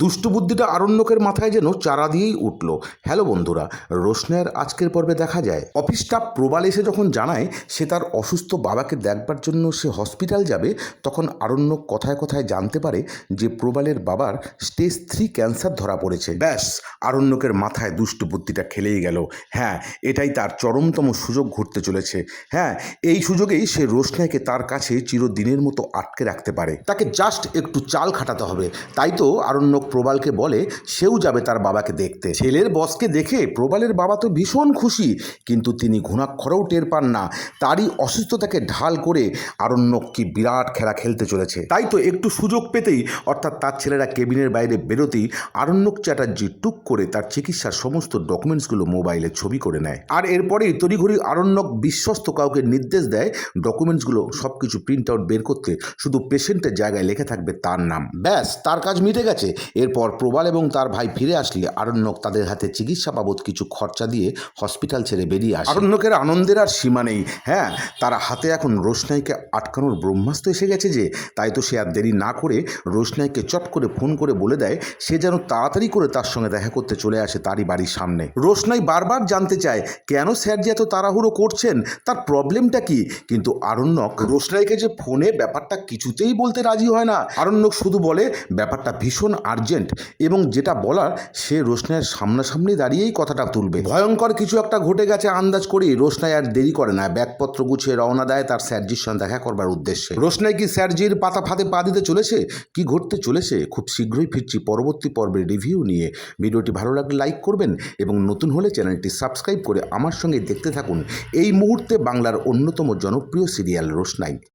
দুষ্টু বুদ্ধিটা আরণ্যকের মাথায় যেন চারা দিয়েই উঠল। হ্যালো বন্ধুরা রোশনের আজকের পর্বে দেখা যায়। অফিস স্টাফ প্রবাল এসে যখন জানায় সে তার অসুস্থ বাবাকে দেখবার জন্য সে হসপিটাল যাবে, তখন আরণ্যক কথায় কথায় জানতে পারে যে প্রবালের বাবার স্টেজ থ্রি ক্যান্সার ধরা পড়েছে। ব্যাস, আরণ্যকের মাথায় দুষ্টু বুদ্ধিটা খেলেই গেল। হ্যাঁ এটাই তার চরমতম সুযোগ ঘুরতে চলেছে। হ্যাঁ এই সুযোগেই সে রোশনাইকে তার কাছে চিরদিনের মতো আটকে রাখতে পারে। তাকে জাস্ট একটু চাল খাটাতে হবে। তাই তো আরণ্যক প্রবালকে বলে, সেও যাবে তার বাবাকে দেখতে। ছেলের বসকে দেখে প্রবালের বাবা তো ভীষণ খুশি, কিন্তু তিনি ঘুণাক্ষরেও টের পান না। তারই অসুস্থতাকে ঢাল করে আরণ্যক কি বিরাট খেলা খেলতে চলেছে। তাই তো একটু সুযোগ পেতেই, অর্থাৎ তার ছেলেরা কেবিনের বাইরে বেরোতেই আরণ্যক চ্যাটার্জি টুক করে তার চিকিৎসার সমস্ত ডকুমেন্টসগুলো মোবাইলে ছবি করে নেয়। আর এরপরেই তড়িঘড়ি আরণ্যক বিশ্বস্ত কাউকে নির্দেশ দেয়, ডকুমেন্টসগুলো সব কিছু প্রিন্ট আউট বের করতে শুধু পেশেন্টের জায়গায় লেখা থাকবে তার নাম। ব্যাস, তার কাজ মিটে গেছে। এরপর প্রবাল এবং তার ভাই ফিরে আসলে আরণ্যক তাদের হাতে চিকিৎসা বাবদ কিছু খরচা দিয়ে হসপিটাল ছেড়ে বেরিয়ে আসে। আরণ্যকের আনন্দের আর সীমা নেই। হ্যাঁ তারা হাতে এখন রোশনাইকে আটকানোর ব্রহ্মাস্ত্র এসে গেছে যে, তাই তো সে আর দেরি না করে রোশনাইকে চট করে ফোন করে বলে দেয়, সে যেন তাড়াতাড়ি করে তার সঙ্গে দেখা করতে চলে আসে তারই বাড়ির সামনে। রোশনাই বারবার জানতে চায়, কেন স্যার যে এত তাড়াহুড়ো করছেন, তার প্রবলেমটা কি? কিন্তু আরণ্যক রোশনাইকে যে ফোনে ব্যাপারটা কিছুতেই বলতে রাজি হয় না। আরণ্যক শুধু বলে, ব্যাপারটা ভীষণ আর্জেন্ট এবং যেটা বলার সে রোশনাইয়ের সামনাসামনি দাঁড়িয়েই কথাটা তুলবে। ভয়ঙ্কর কিছু একটা ঘটে গেছে আন্দাজ করেই রোশনাই আর দেরি করে না। ব্যাগপত্র গুছিয়ে রওনা দেয় তার স্যারজির সঙ্গে দেখা করবার উদ্দেশ্যে। রোশনাই কি স্যারজির পাতা ফাঁদে পা দিতে চলেছে? কি ঘটতে চলেছে? খুব শীঘ্রই ফিরছি পরবর্তী পর্বের রিভিউ নিয়ে। ভিডিওটি ভালো লাগলে লাইক করবেন এবং নতুন হলে চ্যানেলটি সাবস্ক্রাইব করে আমার সঙ্গে দেখতে থাকুন। এই মুহূর্তে বাংলার অন্যতম জনপ্রিয় সিরিয়াল রোশনাই।